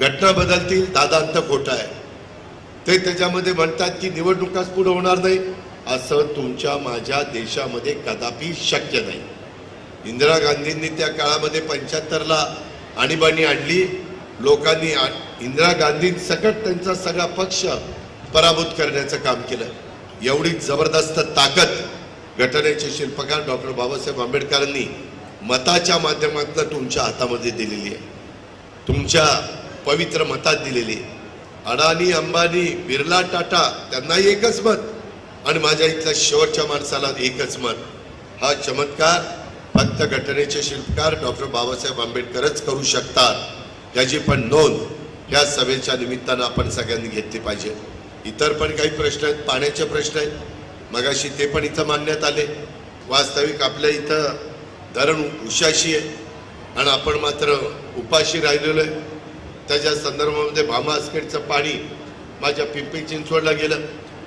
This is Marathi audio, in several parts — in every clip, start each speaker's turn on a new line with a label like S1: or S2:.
S1: घटना बदलतील दादांत खोटा आहे. ते त्याच्यामध्ये म्हणतात की निवडणुकाच पुढे होणार नाही. असं तुमच्या माझ्या देशामध्ये कदापि शक्य नाही. इंदिरा गांधींनी त्या काळामध्ये पंच्याहत्तरला आणीबाणी आणली. लोकांनी इंदिरा गांधींसकट त्यांचा सगळा पक्ष पराभूत करण्याचं काम केलं. एवढी जबरदस्त ताकद घटनेचे शिल्पकार डॉक्टर बाबासाहेब आंबेडकरांनी मताच्या माध्यमातून तुमच्या हातामध्ये दिलेली आहे. तुमच्या पवित्र मतात दिलेली अडानी अडाणी अंबानी बिर्ला टाटा त्यांनाही एकच मत. आणि माझ्या इथल्या शेवटच्या माणसाला एकच मत. हा चमत्कार फक्त घटनेचे शिल्पकार डॉक्टर बाबासाहेब आंबेडकरच करू शकतात. याची पण नोंद या सभेच्या निमित्तानं आपण सगळ्यांनी घेतली पाहिजे. इतर पण काही प्रश्न आहेत पाण्याचे प्रश्न आहेत. मगाशी ते पण इथं मांडण्यात आले. वास्तविक आपल्या इथं धरण उशाशी आहे. आणि आपण मात्र उपाशी राहिलेलो आहे. त्याच्या संदर्भामध्ये भामास्केटचं पाणी माझ्या पिंपरी चिंचवडला गेलं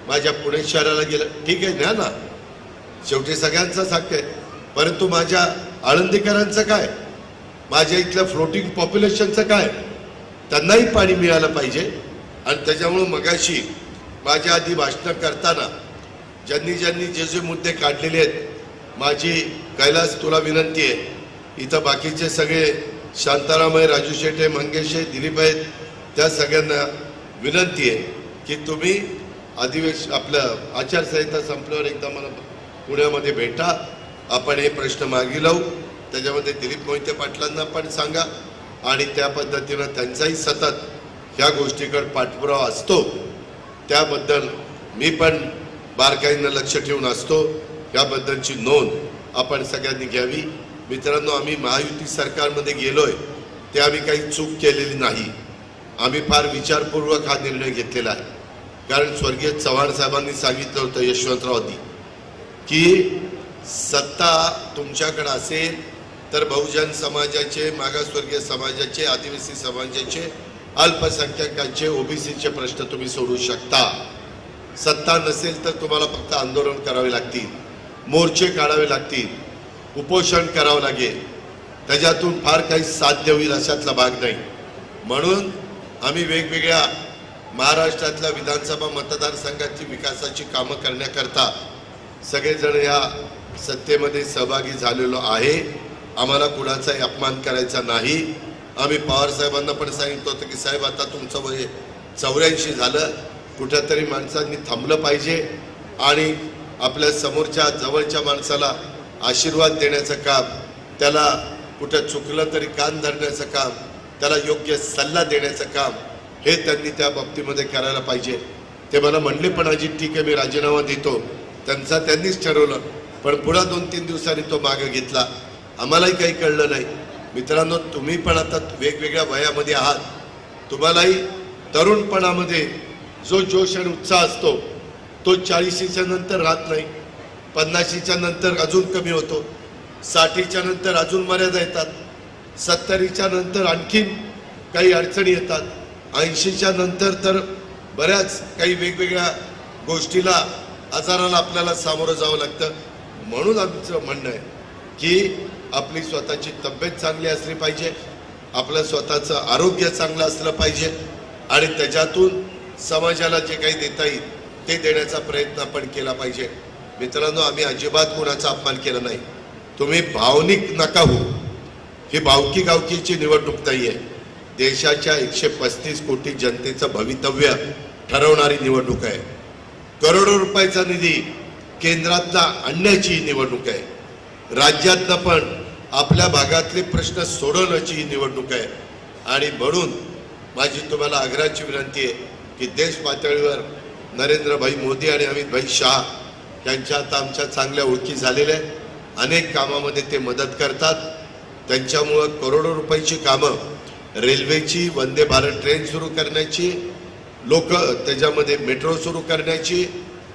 S1: माझ्या पुणे शहराला गेलं. ठीक आहे ना ना शेवटी सगळ्यांचाच हक्क आहे. परंतु माझ्या आळंदीकरांचं काय? माझ्या इथल्या फ्लोटिंग पॉप्युलेशनचं काय? त्यांनाही पाणी मिळालं पाहिजे. आणि त्याच्यामुळं मगाशी माझ्या आधी भाषणं करताना ज्यांनी ज्यांनी जे जे मुद्दे काढलेले आहेत माझी कैलास तुला विनंती आहे. इथं बाकीचे सगळे शांताराम आहे राजू शेठ आहे मंगेश आहे दिलीप आहेत. त्या सगळ्यांना विनंती आहे की तुम्ही अधिवेश आपलं आचारसंहिता संपल्यावर एकदा मला पुण्यामध्ये भेटा. आपण हे प्रश्न मागी लावू. त्याच्यामध्ये दिलीप मोहिते पाटलांना पण सांगा. आणि त्या पद्धतीनं त्यांचाही सतत ह्या गोष्टीकडे पाठपुरावा असतो. त्याबद्दल मी पण बारकाईनं लक्ष ठेवून असतो. याबद्दलची नोंद आपण सगळ्यांनी घ्यावी. मित्रांनो आम्ही महायुती सरकारमध्ये गेलोय ते आम्ही काही चूक केलेली नाही. आम्ही फार विचारपूर्वक हा निर्णय घेतलेला आहे. कारण स्वर्गीय चव्हाण साहेबांनी सांगितलं होतं यशवंतरावनी की सत्ता तुमच्याकडं असेल तर बहुजन समाजाचे मागासवर्गीय समाजाचे आदिवासी समाजाचे अल्पसंख्याकांचे ओबीसीचे प्रश्न तुम्ही सोडू शकता. सत्ता नसेल तर तुम्हाला फक्त आंदोलन करावे लागतील मोर्चे काढावे लागतील. उपोषण करावं लागेल. त्याच्यातून फार काही साध्य होईल अशातला भाग नाही. म्हणून आम्ही वेगवेगळ्या महाराष्ट्रातल्या विधानसभा मतदारसंघाची विकासाची कामं करण्याकरता सगळेजण या सत्तेमध्ये सहभागी झालेलो आहे. आम्हाला कुणाचाही अपमान करायचा नाही. आम्ही पवार साहेबांना पण सांगितलं होतं की साहेब आता तुमचं वय चौऱ्याऐंशी झालं. कुठंतरी माणसांनी थांबलं पाहिजे आणि आपल्या समोरच्या जवळच्या माणसाला आशीर्वाद देण्याचं काम त्याला कुठं चुकलं तरी कान धरण्याचं काम त्याला योग्य सल्ला देण्याचं काम हे त्यांनी त्या बाबतीमध्ये करायला पाहिजे. ते मला म्हणले पण अजित ठीक आहे मी राजीनामा देतो. त्यांचा त्यांनीच ठरवलं पण पुन्हा दोन तीन दिवसांनी तो मागं घेतला. आम्हालाही काही कळलं नाही. मित्रांनो तुम्ही पण आता वेगवेगळ्या वयामध्ये आहात. तुम्हालाही तरुणपणामध्ये जो जोश आणि उत्साह असतो तो चाळीशीच्या नंतर राहत नाही. पन्नाशीच्या नंतर अजून कमी होतो. साठीच्या नंतर अजून मर्यादा येतात. सत्तरीच्या नंतर आणखीन काही अडचणी येतात. ऐंशीच्या नंतर तर बऱ्याच काही वेगवेगळ्या गोष्टीला आजाराला आपल्याला सामोरं जावं लागतं. म्हणून आमचं म्हणणं आहे की आपली स्वतःची तब्येत चांगली असली पाहिजे. आपलं स्वतःचं आरोग्य चांगलं असलं पाहिजे. आणि त्याच्यातून समाजाला जे काही देता येईल ते देण्याचा प्रयत्न आपण केला पाहिजे. मित्रांनो आम्ही अजिबात कुणाचा अपमान केला नाही. तुम्ही भावनिक नका हो ही भावकी गावकीची निवडणूक नाही आहे. देशाच्या एकशे पस्तीस कोटी जनतेचं भवितव्य ठरवणारी निवडणूक आहे. करोडो रुपयाचा निधी केंद्रातला आणण्याची निवडणूक आहे. राज्यातनं पण आपल्या भागातले प्रश्न सोडवण्याची ही निवडणूक आहे. आणि म्हणून माझी तुम्हाला आग्रहाची विनंती आहे की देश पातळीवर नरेंद्रभाई मोदी आणि अमितभाई शाह त्यांच्या आता आमच्या चांगल्या ओळखी झालेल्या आहेत. अनेक कामामध्ये ते मदत करतात. त्यांच्यामुळं करोडो रुपयाची कामं रेल्वेची वंदे भारत ट्रेन सुरू करण्याची लोक त्याच्यामध्ये मेट्रो सुरू करण्याची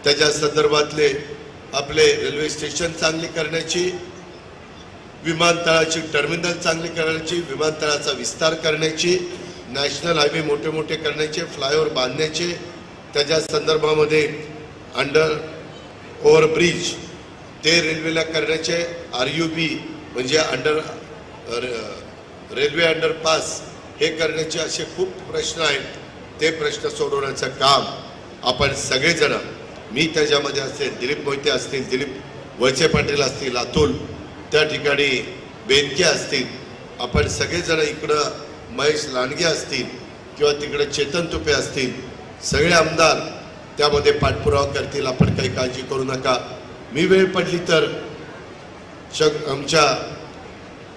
S1: त्याच्या संदर्भातले आपले रेल्वे स्टेशन चांगली करण्याची विमानतळाची टर्मिनल चांगली करण्याची विमानतळाचा विस्तार करण्याची नॅशनल हायवे मोठे मोठे करण्याचे फ्लायओव्हर बांधण्याचे त्याच्या संदर्भामध्ये अंडर ओव्हरब्रिज ते रेल्वेला करण्याचे आर यू बी म्हणजे अंडर रेल्वे अंडरपास हे करण्याचे असे खूप प्रश्न आहेत. ते प्रश्न सोडवण्याचं काम आपण सगळेजण मी त्याच्यामध्ये असेल दिलीप मोहिते असतील दिलीप वळसे पाटील असतील अतुल त्या ठिकाणी बेनके असतील आपण सगळेजण इकडं महेश लांडगे असतील किंवा तिकडे चेतन तुपे असतील सगळे आमदार त्यामध्ये पाठपुरावा करतील. आपण काही काळजी करू नका. मी वेळ पडली तर शक आमच्या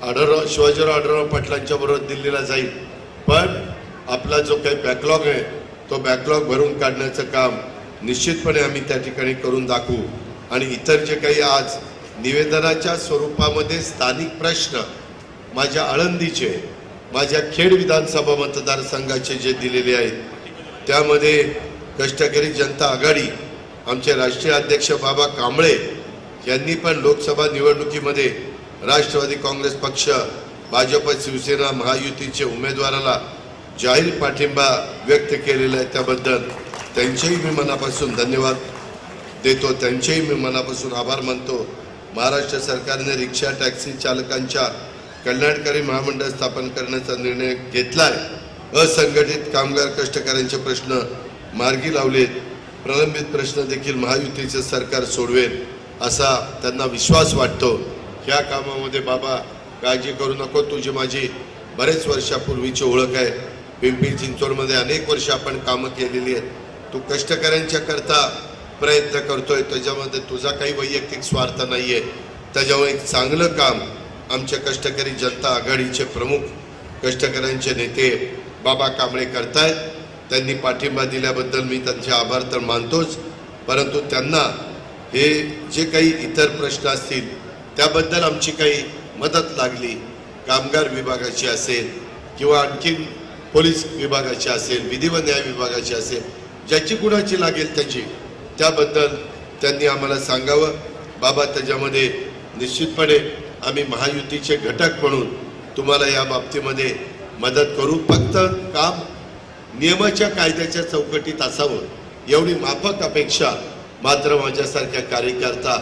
S1: आढळराव शिवाजीराव आढळराव पाटलांच्या बरोबर दिल्लीला जाईल. पण आपला जो काही बॅकलॉग आहे तो बॅकलॉग भरून काढण्याचं काम निश्चितपणे आम्ही त्या ठिकाणी करून दाखवू. आणि इतर जे काही आज निवेदनाच्या स्वरूपामध्ये स्थानिक प्रश्न माझ्या आळंदीचे माझ्या खेड विधानसभा मतदारसंघाचे जे दिलेले आहेत त्यामध्ये कष्टकरी जनता आघाडी आमचे राष्ट्रीय अध्यक्ष बाबा कांबळे यांनी पण लोकसभा निवडणुकीमध्ये राष्ट्रवादी काँग्रेस पक्ष भाजप शिवसेना महायुतीचे उमेदवाराला जाहीर पाठिंबा व्यक्त केलेला आहे त्याबद्दल त्यांचेही मी मनापासून धन्यवाद देतो. त्यांचेही मी मनापासून आभार मानतो. महाराष्ट्र सरकारने रिक्षा टॅक्सी चालकांच्या कल्याणकारी महामंडळ स्थापन करण्याचा निर्णय घेतला आहे असंघटित कामगार कष्टकऱ्यांचे प्रश्न मार्गी लावलेत प्रलंबित प्रश्न देखील महायुतीचे सरकार सोडवेल असा त्यांना विश्वास वाटतो. ह्या कामामध्ये बाबा काळजी करू नको तुझी माझी. बरेच वर्षापूर्वीची ओळख आहे. पिंपरी चिंचवडमध्ये अनेक वर्ष आपण कामं केलेली आहेत. तू कष्टकऱ्यांच्या करता प्रयत्न करतोय त्याच्यामध्ये तुझा काही वैयक्तिक स्वार्थ नाही आहे त्याच्यामुळे एक चांगलं काम आमचे कष्टकरी जनता आघाडीचे प्रमुख कष्टकऱ्यांचे नेते बाबा कांबळे करतायत. त्यांनी पाठिंबा दिल्याबद्दल मी त्यांचे आभार तर मानतोच. परंतु त्यांना हे जे काही इतर प्रश्न असतील त्याबद्दल आमची काही मदत लागली. कामगार विभागाची असेल किंवा आणखीन पोलीस विभागाची असेल विधी व न्याय विभागाची असेल ज्याची कुणाची लागेल त्याची त्याबद्दल त्यांनी आम्हाला सांगावं. बाबा त्याच्यामध्ये निश्चितपणे आम्ही महायुतीचे घटक म्हणून तुम्हाला या बाबतीमध्ये मदत करू. फक्त काम नियमाच्या कायद्याच्या चौकटीत असावं एवढी माफक अपेक्षा मात्र माझ्यासारख्या कार्यकर्ता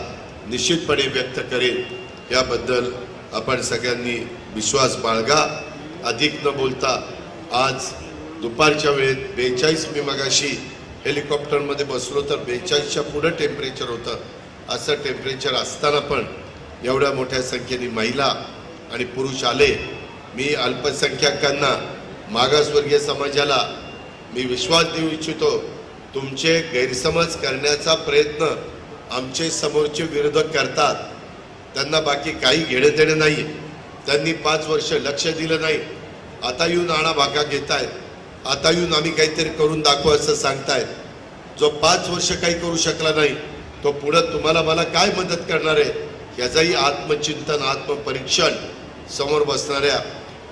S1: निश्चितपणे व्यक्त करेल याबद्दल आपण सगळ्यांनी विश्वास बाळगा. अधिक न बोलता आज दुपारच्या वेळेत बेचाळीस मी मगाशी हेलिकॉप्टरमध्ये बसलो तर बेचाळीसच्या पुढं टेम्परेचर होतं. असं टेम्परेचर असताना पण एवढ्या मोठ्या संख्येने महिला आणि पुरुष आले. मी अल्पसंख्याकांना मागासवर्गीय समाजाला मी विश्वास देऊ इच्छितो तुमचे गैरसमज करण्याचा प्रयत्न आमचे समोरचे विरोधक करतात. त्यांना बाकी काही घेणं देणं नाही त्यांनी पाच वर्ष लक्ष दिलं नाही. आता येऊन आणा भागा घेत आहेत आता येऊन आम्ही काहीतरी करून दाखवू असं सांगतायत. जो पाच वर्ष काही करू शकला नाही तो पुढं तुम्हाला मला काय मदत करणार आहे? याचंही आत्मचिंतन आत्मपरीक्षण समोर बसणाऱ्या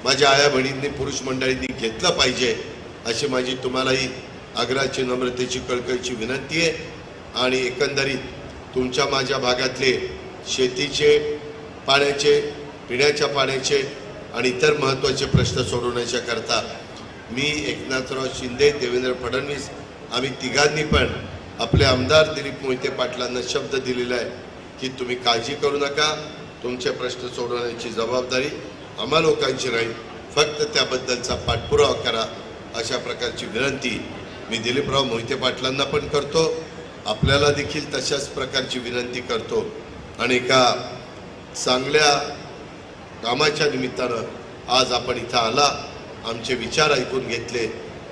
S1: माझ्या आया बहिणींनी पुरुष मंडळींनी घेतलं पाहिजे. अशी माझी तुम्हालाही आग्रहाची नम्रतेची कळकळीची विनंती आहे. आणि एकंदरीत तुमच्या माझ्या भागातले शेतीचे पाण्याचे पिण्याच्या पाण्याचे आणि इतर महत्त्वाचे प्रश्न सोडवण्याच्या करता मी एकनाथराव शिंदे देवेंद्र फडणवीस आम्ही तिघांनी पण आपले आमदार दिलीप मोहिते पाटलांना शब्द दिलेला आहे की तुम्ही काळजी करू नका. तुमचे प्रश्न सोडवण्याची जबाबदारी आम्हा लोकांची राहील. फक्त त्याबद्दलचा पाठपुरावा करा. अशा प्रकारची विनंती मी दिलीपराव मोहिते पाटलांना पण करतो. आपल्याला देखील तशाच प्रकारची विनंती करतो. आणि एका चांगल्या कामाच्या निमित्तानं आज आपण इथं आला. आमचे विचार ऐकून घेतले.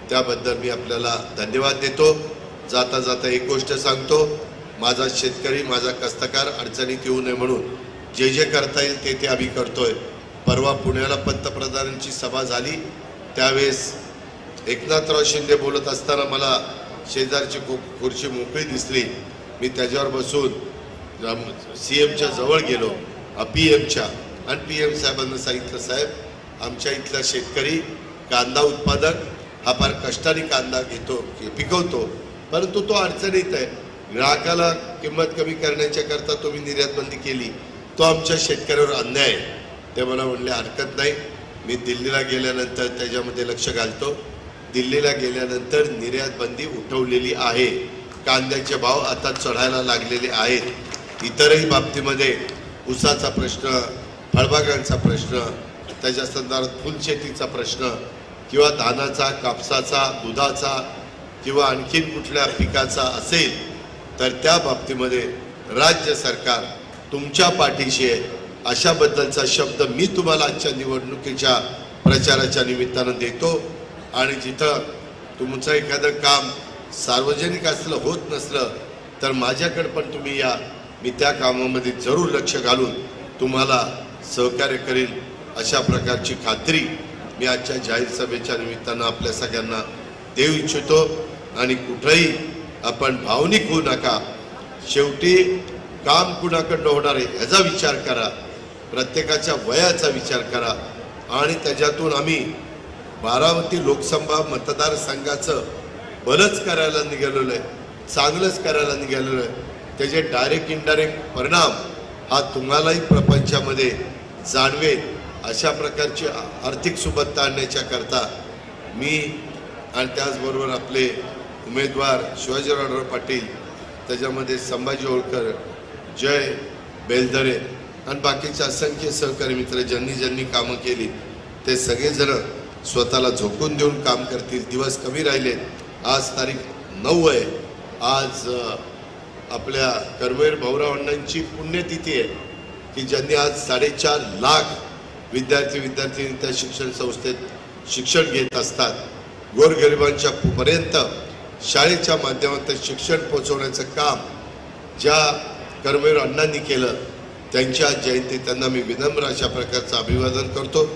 S1: त्याबद्दल मी आपल्याला धन्यवाद देतो. जाता जाता एक गोष्ट सांगतो. माझा शेतकरी माझा कष्टकार अडचणीत येऊ नये म्हणून. जे जे करता येईल ते ते आम्ही करतोय. परवा पुण्याला पंतप्रधानांची सभा झाली. त्यावेळेस एकनाथराव शिंदे बोलत असताना मला शेजारची खु खुर्ची मोकळी दिसली. मी त्याच्यावर बसून सी एमच्या जवळ गेलो पी एमच्या. आणि पी एम साहेबांना सांगितलं साहेब आमच्या इथला शेतकरी कांदा उत्पादक हा फार कष्टाने कांदा घेतो पिकवतो. परंतु तो अडचणीत आहे. ग्राहकाला किंमत कमी करण्याच्या करता तुम्ही निर्यातबंदी केली. तो आमच्या शेतकऱ्यावर अन्याय आहे. ते मला म्हणले हरकत नाही. मी दिल्लीला गेल्यानंतर त्याच्यामध्ये लक्ष घालतो. दिल्लीला गेल्यानंतर निर्यात बंदी उठवलेली आहे. कांद्याचे भाव आता चढायला लागलेले आहेत. इतरही बाबतीमध्ये ऊसाचा प्रश्न फळबागांचा प्रश्न त्याच्या संदर्भात फुलशेतीचा प्रश्न किंवा धानाचा कापसाचा दुधाचा किंवा आणखीन कुठल्या पिकाचा असेल तर त्या बाबतीमध्ये राज्य सरकार तुमच्या पाठीशी आहे. अशाबद्दलचा शब्द मी तुम्हाला आजच्या निवडणुकीच्या प्रचाराच्या निमित्तानं देतो. आणि जिथं तुमचं एखादं काम सार्वजनिक असलं होत नसलं तर माझ्याकडे पण तुम्ही या. मी त्या कामामध्ये जरूर लक्ष घालून तुम्हाला सहकार्य करील अशा प्रकारची खात्री मी आजच्या जाहीर सभेच्या निमित्तानं आपल्या सगळ्यांना देऊ इच्छितो. आणि कुठंही आपण भावनिक होऊ नका. शेवटी काम कुणाकडनं होणार आहे ह्याचा विचार करा. प्रत्येकाच्या वयाचा विचार करा. आणि त्याच्यातून आम्ही बारामती लोकसभा मतदारसंघाचं बरंच करायला निघालेलो आहे चांगलंच करायला निघालेलो आहे. त्याचे डायरेक्ट इनडायरेक्ट परिणाम हा तुम्हालाही प्रपंचामध्ये जाणवेल अशा प्रकारची आर्थिक सुबत्ता आणण्याच्या करता मी आणि त्याचबरोबर आपले उमेदवार शिवाजीरावराव पाटील त्याच्यामध्ये संभाजी होळकर जय बेलदरे आणि बाकीचे असंख्य सहकारी मित्र ज्यांनी ज्यांनी कामं केली ते सगळेजण स्वतःला झोकून देऊन काम करतील. दिवस कमी राहिलेत. आज तारीख नऊ आहे. आज आपल्या कर्वेर भाऊराव अण्णांची पुण्यतिथी आहे की ज्यांनी आज साडेचार लाख विद्यार्थी विद्यार्थिनी त्या शिक्षण संस्थेत शिक्षण घेत असतात. गोरगरिबांच्या पर्यंत शाळेच्या माध्यमातून शिक्षण पोहोचवण्याचं काम ज्या कर्मवीर अण्णांनी केलं त्यांच्या जयंती त्यांना मी विनम्र अशा प्रकारचं अभिवादन करतो.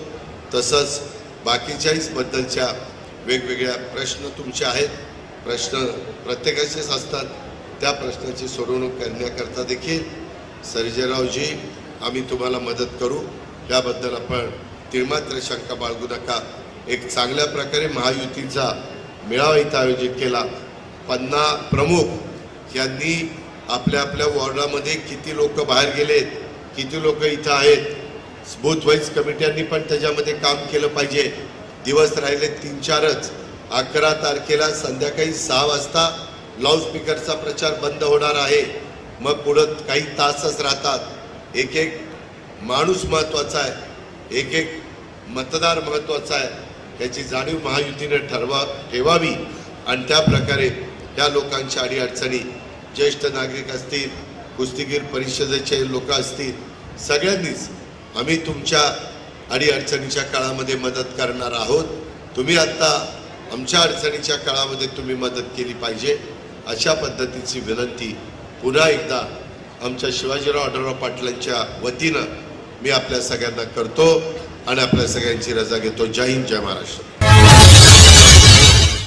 S1: तसंच बाकीच्याही बद्दलच्या वेगवेगळ्या प्रश्न तुमचे आहेत. प्रश्न प्रत्येकाचेच असतात. त्या प्रश्नाची सोडवणूक करण्याकरता देखील सर्जेरावजी आम्ही तुम्हाला मदत करू. याबद्दल आपण तिळमात्र शंका बाळगू नका. एक चांगल्या प्रकारे महायुतीचा मेळावा इथं आयोजित केला. पन्ना प्रमुख यांनी आपल्या आपल्या वॉर्डामध्ये किती लोक बाहेर गेलेत किती लोक इथं आहेत बूथ वाईज कमिट्यांनी पण त्याच्यामध्ये काम केलं पाहिजे. दिवस राहिले तीन चारच अकरा तारखेला संध्याकाळी सहा वाजता लाऊडस्पीकरचा प्रचार बंद होणार आहे. मग पुढं काही तासच राहतात. एक एक माणूस महत्त्वाचा आहे. एक एक मतदार महत्त्वाचा आहे. याची जाणीव महायुतीने ठरवा ठेवावी. आणि त्या प्रकारे त्या लोकांच्या अडीअडचणी ज्येष्ठ नागरिक असतील कुस्तीगीर परिषदेचे लोक असतील सगळ्यांनीच आम्ही तुमच्या अडीअडचणीच्या काळामध्ये मदत करणार आहोत. तुम्ही आत्ता आमच्या अडचणीच्या काळामध्ये तुम्ही मदत केली पाहिजे. अशा पद्धतीची विनंती पुन्हा एकदा आमच्या शिवाजीराव आढळराव पाटलांच्या वतीनं मी आपल्या सगळ्यांना करतो आणि आपल्या सगळ्यांची रजा घेतो. जय हिंद जय महाराष्ट्र.